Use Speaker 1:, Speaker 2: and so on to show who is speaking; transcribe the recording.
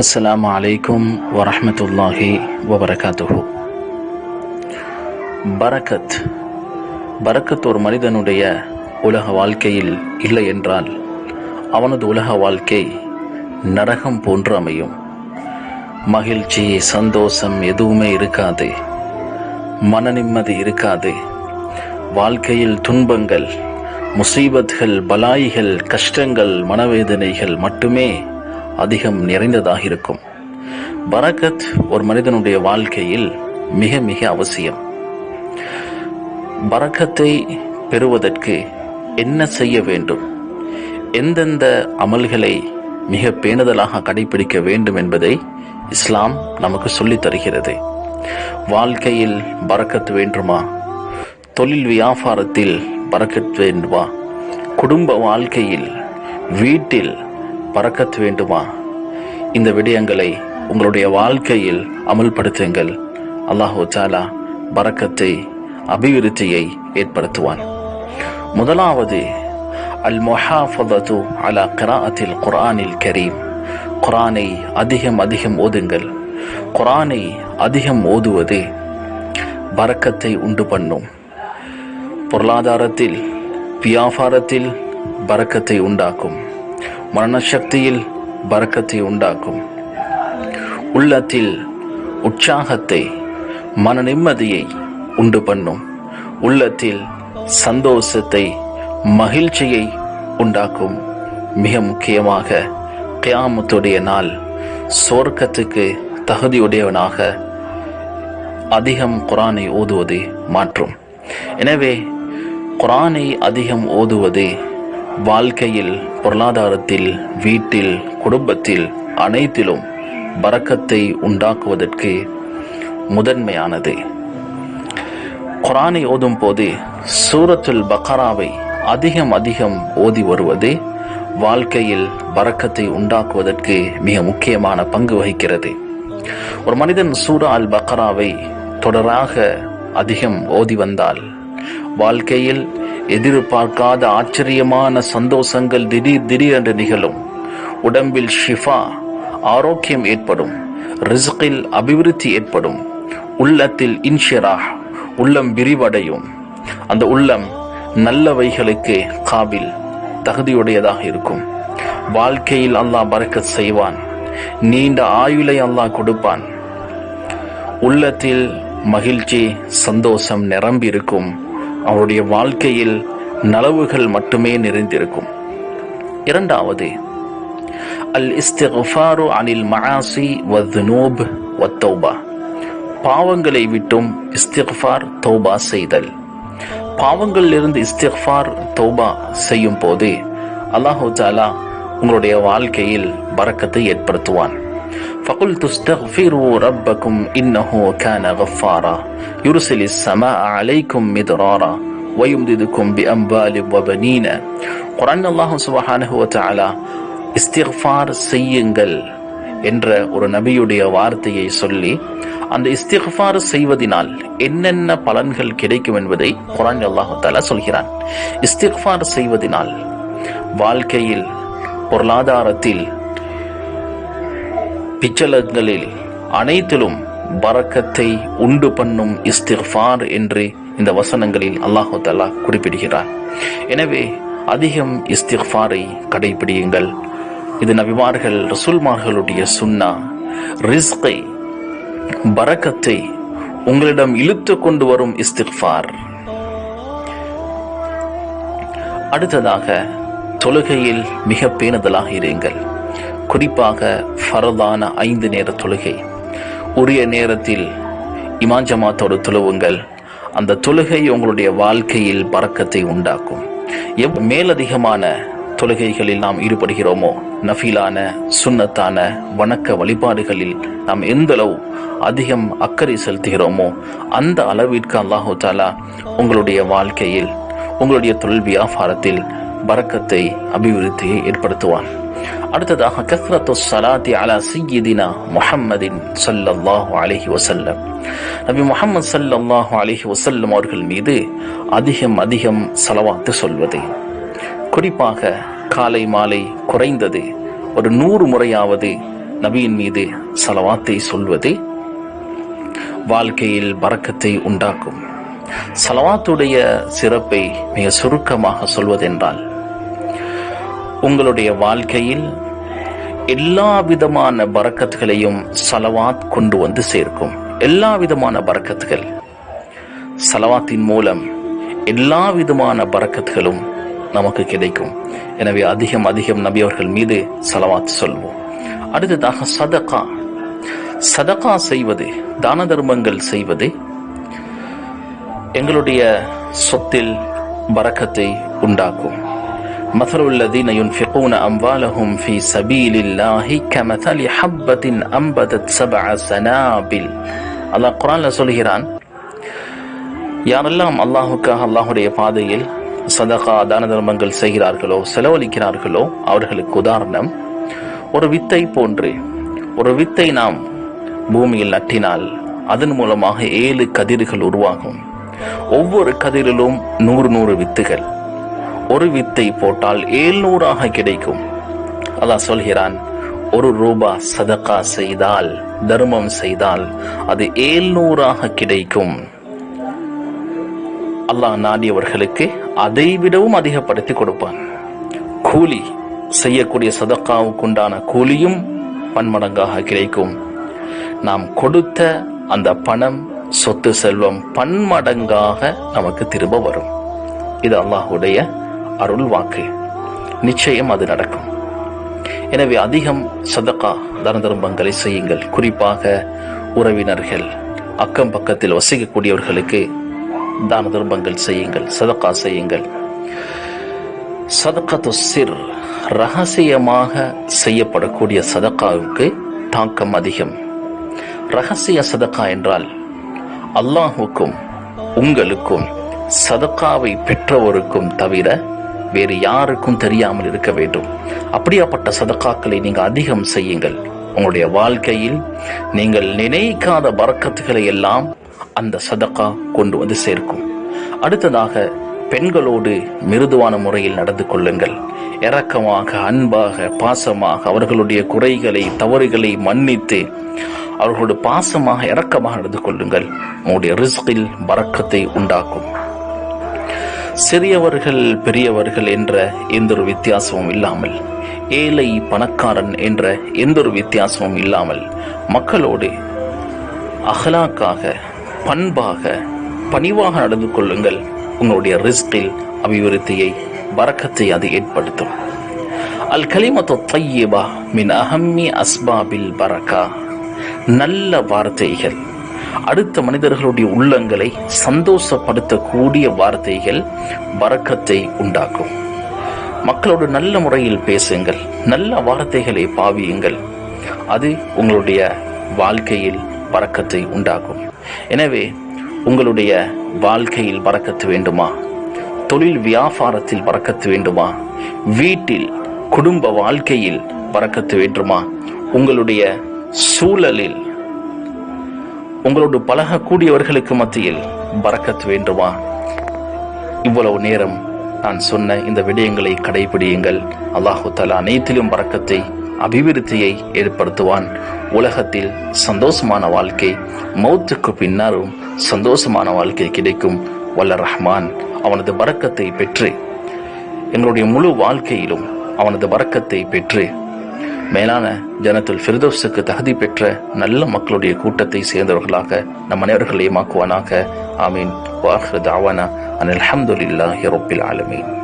Speaker 1: அஸ்லாம் அலைக்கும் வரமத்துல்லாஹி வபரகாத்துஹு. பரக்கத். பரக்கத் ஒரு மனிதனுடைய உலக வாழ்க்கையில் இல்லை என்றால் அவனது உலக வாழ்க்கை நரகம் போன்று அமையும். மகிழ்ச்சி சந்தோஷம் எதுவுமே இருக்காது. மன நிம்மதி இருக்காது. வாழ்க்கையில் துன்பங்கள் முசீபத்கள் பலாய்கள் கஷ்டங்கள் மனவேதனைகள் மட்டுமே அதிகம் நிறைந்ததாக இருக்கும். பரக்கத் ஒரு மனிதனுடைய வாழ்க்கையில் மிக மிக அவசியம். பரக்கத்தை பெறுவதற்கு என்ன செய்ய வேண்டும்? எந்தெந்த அமல்களை மிக பேணுதலாக கடைபிடிக்க வேண்டும் என்பதை இஸ்லாம் நமக்கு சொல்லித் தருகிறது. வாழ்க்கையில் பறக்கத் வேண்டுமா? தொழில் வியாபாரத்தில் பறக்கத் வேண்டுமா? குடும்ப வாழ்க்கையில் வீட்டில் பறக்கத் வேண்டுமா? இந்த விடயங்களை உங்களுடைய வாழ்க்கையில் அமல்படுத்துங்கள். அல்லாஹோ சாலா பறக்கத்தை அபிவிருத்தியை ஏற்படுத்துவான். முதலாவது அல் மொஹாஃபதத்து அலா கிராத்தில் குரானில் கரீம். குரானை அதிகம் அதிகம் ஓதுங்கள். குரானை அதிகம் ஓதுவது பறக்கத்தை உண்டு பண்ணும். பொருளாதாரத்தில் வியாபாரத்தில் பறக்கத்தை உண்டாக்கும். மரணசக்தியில் பறக்கத்தை உண்டாக்கும். உள்ளத்தில் உற்சாகத்தை மன நிம்மதியை உண்டு பண்ணும். உள்ளத்தில் சந்தோஷத்தை மகிழ்ச்சியை உண்டாக்கும். மிக முக்கியமாக கியாமத்துடைய நாள் சொர்க்கத்துக்கு தகுதியுடையவனாக அதிகம் குரானை ஓதுவது மாற்றும். எனவே குரானை அதிகம் ஓதுவது வாழ்க்கையில் பொருளாதாரத்தில் வீட்டில் குடும்பத்தில் அனைத்திலும் பறக்கத்தை உண்டாக்குவதற்கு முதன்மையானது. குரானை ஓதும் போது சூரத்துல் பக்கராவை அதிகம் அதிகம் ஓதி வருவது வாழ்க்கையில் பறக்கத்தை உண்டாக்குவதற்கு மிக முக்கியமான பங்கு வகிக்கிறது. ஒரு மனிதன் சூரா அல் பக்கராவை தொடராக அதிகம் ஓதி வந்தால் வாழ்க்கையில் எதிர்பார்க்காத ஆச்சரியமான சந்தோஷங்கள் திடீர் திடீரென்று நிகழும். உடம்பில் ஷிஃபா ஆரோக்கியம் ஏற்படும். ரிஸ்கில் அபிவிருத்தி ஏற்படும். உள்ளத்தில் இன்ஷிரா உள்ளம் விரிவடையும். அந்த உள்ளம் நல்லவைகளுக்கு காபில் தகுதியுடையதாக இருக்கும். வாழ்க்கையில் அல்லாஹ் பறக்கத் செய்வான். நீண்ட ஆயுளை அல்லாஹ் கொடுப்பான். உள்ளத்தில் மகிழ்ச்சி சந்தோஷம் நிரம்பி இருக்கும் அவருடைய வாழ்க்கையில் நலவுகள் மட்டுமே நிறைந்திருக்கும். இரண்டாவது அல் இஸ்திஃபாரு அனில் மகாசி வத்னூப் வத்தௌபா. பாவங்களை விட்டும் இஸ்திஃபார் தௌபா செய்தல். பாவங்களிலிருந்து இஸ்திஃபார் தௌபா செய்யும் போது அல்லாஹு தாலா உங்களுடைய வாழ்க்கையில் பறக்கத்தை ஏற்படுத்துவான். فقلت استغفروا ربكم إنه كان غفارا يرسل السماء عليكم مدرارا ويمددكم بأموال وبنين குரான் அல்லாஹு சுபஹானஹு வ தஆலா இஸ்திக்ஃபார் செய்யுங்கள் என்ற ஒரு நபியுடைய வார்த்தையை சொல்லி அந்த இஸ்திக்ஃபார் செய்வதனால் என்னென்ன பலன்கள் கிடைக்கும் என்பதை குரான் அல்லாஹு தாலா சொல்கிறான் இஸ்திக்ஃபார் செய்வதனால் வாழ்க்கையில் பொருளாதாரத்தில் பிச்சலங்களில் அனைத்திலும் பறக்கத்தை உண்டு பண்ணும் இஸ்திஃபார் என்று இந்த வசனங்களில் அல்லாஹு தலா குறிப்பிடுகிறார். எனவே அதிகம் இஸ்திஃபாரை கடைபிடியுங்கள். இது நபிமார்கள் ரசூல்மார்களுடைய சுன்னா. ரிஸ்கை பறக்கத்தை உங்களிடம் இழுத்து கொண்டு வரும் இஸ்திஃபார் அடுத்ததாக தொழுகையில் மிக பேணுதலாக இருங்கள். குறிப்பாக ஃபரதான ஐந்து நேர தொழுகை. உரிய நேரத்தில் இமான் ஜமாத்தோடு தொழுவுங்கள். அந்த தொழுகை உங்களுடைய வாழ்க்கையில் பறக்கத்தை உண்டாக்கும். எவ் மேலதிகமான தொழுகைகளில் நாம் ஈடுபடுகிறோமோ நஃபீலான சுண்ணத்தான வணக்க வழிபாடுகளில் நாம் எந்தளவு அதிகம் அக்கறை செலுத்துகிறோமோ அந்த அளவிற்கு அல்லாஹு தாலா உங்களுடைய வாழ்க்கையில் உங்களுடைய தொழில் வியாபாரத்தில் பறக்கத்தை அபிவிருத்தியை ஏற்படுத்துவான். அடுத்ததாக கத்ரத்து சலாத்தி அலா சையதினா முஹம்மதின் சல்லல்லாஹு அலஹி வசல்லம் நபி முஹம்மது சல்லல்லாஹு அலஹி வசல்லம் அவர்கள் மீது அதிகம் அதிகம் செலவாத்து சொல்வது. குறிப்பாக காலை மாலை குறைந்தது ஒரு நூறு முறையாவது நபியின் மீது சலவாத்தை சொல்வது வாழ்க்கையில் பறக்கத்தை உண்டாக்கும். சலவாத்துடைய சிறப்பை மிக சுருக்கமாக சொல்வதென்றால் உங்களுடைய வாழ்க்கையில் எல்லா விதமான பறக்கத்துகளையும் சலவாத் கொண்டு வந்து சேர்க்கும். எல்லா விதமான பறக்கத்துகள். சலவாத்தின் மூலம் எல்லா விதமான பறக்கத்துகளும் நமக்கு கிடைக்கும். எனவே அதிகம் அதிகம் நபி அவர்கள் மீது சலவாத் சொல்வோம். அடுத்ததாக சதகா. சதகா செய்வது தான தர்மங்கள் செய்வது எங்களுடைய சொத்தில் பறக்கத்தை உண்டாக்கும். مثل الذين ينفقون أموالهم في سبيل الله كمثل حبة أنبتت سبع سنابل அல்லாஹ் குரான்ல சொல்கிறான் யாரெல்லாம் அல்லாஹுக்காக அல்லாஹுடைய பாதையில் சதகா தான தர்மங்கள் செய்கிறார்களோ செலவழிக்கிறார்களோ அவர்களுக்கு உதாரணம் ஒரு வித்தை போன்று ஒரு வித்தை நாம் பூமியில் நட்டினால் அதன் மூலமாக ஏழு கதிர்கள் உருவாகும் ஒவ்வொரு கதிரிலும் நூறு நூறு வித்துகள் ஒரு வித்தை போட்டால் ஏழ்நூறாக கிடைக்கும். அல்லாஹ் சொல்கிறான் ஒரு ரூபா சதக்கா செய்தால் தர்மம் செய்தால் அது ஏழ்நூறாக கிடைக்கும். அல்லாஹ் நாடியவர்களுக்கு அதை விடவும் அதிகப்படுத்தி கொடுப்பான். கூலி செய்யக்கூடிய சதக்காவுக்குண்டான கூலியும் பன்மடங்காக கிடைக்கும். நாம் கொடுத்த அந்த பணம் சொத்து செல்வம் பன்மடங்காக நமக்கு திரும்ப வரும். இது அல்லாஹுடைய அருள் வாக்கு நிச்சயம் அது நடக்கும். எனவே அதிகம் சதக்கா தன தர்மங்களை செய்யுங்கள். குறிப்பாக உறவினர்கள் அக்கம் பக்கத்தில் வசிக்கக்கூடியவர்களுக்கு தான தர்மங்கள் செய்யுங்கள் சதக்கா செய்யுங்கள். சதக்கத்து சிர் ரகசியமாக செய்யப்படக்கூடிய சதக்காவுக்கு தாக்கம் அதிகம். ரகசிய சதக்கா என்றால் அல்லாஹுக்கும் உங்களுக்கும் சதக்காவை பெற்றவருக்கும் தவிர வேறு யாருக்கும் தெரியாமல் இருக்க வேண்டும். அப்படியாப்பட்ட சதக்காக்களை நீங்கள் அதிகம் செய்யுங்கள். உங்களுடைய வாழ்க்கையில் நீங்கள் நினைக்காத வரக்கத்துகளை எல்லாம் அந்த சதக்கா கொண்டு வந்து சேர்க்கும். அடுத்ததாக பெண்களோடு மிருதுவான முறையில் நடந்து கொள்ளுங்கள். இரக்கமாக அன்பாக பாசமாக அவர்களுடைய குறைகளை தவறுகளை மன்னித்து அவர்களோடு பாசமாக இரக்கமாக நடந்து கொள்ளுங்கள். உங்களுடைய ரிஸ்கில் பறக்கத்தை உண்டாக்கும். சிறியவர்கள் பெரியவர்கள் என்ற எந்த ஒரு வித்தியாசமும் இல்லாமல் ஏழை பணக்காரன் என்ற எந்த ஒரு வித்தியாசமும் இல்லாமல் மக்களோடு அகலாக்காக பண்பாக பணிவாக நடந்து கொள்ளுங்கள். உங்களுடைய ரிஸ்கில் அபிவிருத்தியை வரக்கத்தை அது ஏற்படுத்தும். அல் கலிமத்து தையீபா மின் அஹம்மி அஸ்பாபில் பரக்கா. நல்ல வார்த்தைகள். அடுத்த மனிதர்களுடைய உள்ளங்களை சந்தோஷப்படுத்தக்கூடிய வார்த்தைகள் வரக்கத்தை உண்டாக்கும். மக்களோடு நல்ல முறையில் பேசுங்கள் நல்ல வார்த்தைகளை பாவியுங்கள். அது உங்களுடைய வாழ்க்கையில் பறக்கத்தை உண்டாக்கும். எனவே உங்களுடைய வாழ்க்கையில் பறக்கத்து வேண்டுமா? தொழில் வியாபாரத்தில் பறக்கத்து வேண்டுமா? வீட்டில் குடும்ப வாழ்க்கையில் பறக்கத்து வேண்டுமா? உங்களுடைய சூழலில் உங்களோடு பழகக்கூடியவர்களுக்கு மத்தியில் பறக்கத் வேண்டுமா? இவ்வளவு நேரம் நான் சொன்ன இந்த விடயங்களை கடைபிடியுங்கள். அல்லாஹு தலா அனைத்திலும் பறக்கத்தை அபிவிருத்தியை ஏற்படுத்துவான். உலகத்தில் சந்தோஷமான வாழ்க்கை மௌத்துக்கு பின்னரும் சந்தோஷமான வாழ்க்கை கிடைக்கும். வல்ல ரஹ்மான் அவனது பறக்கத்தை பெற்று எங்களுடைய முழு வாழ்க்கையிலும் அவனது பறக்கத்தை பெற்று மேலான ஜனத்துல் ஃபிர்தோஸுக்கு தகுதி பெற்ற நல்ல மக்களுடைய கூட்டத்தை சேர்ந்தவர்களாக நம் அனைவர்களையும் ஆக்குவானாக. ஆமீன். வாஹ் தாவானா. அன் அஹமதுல்லாஹி ரப்பில் ஆலமீன்.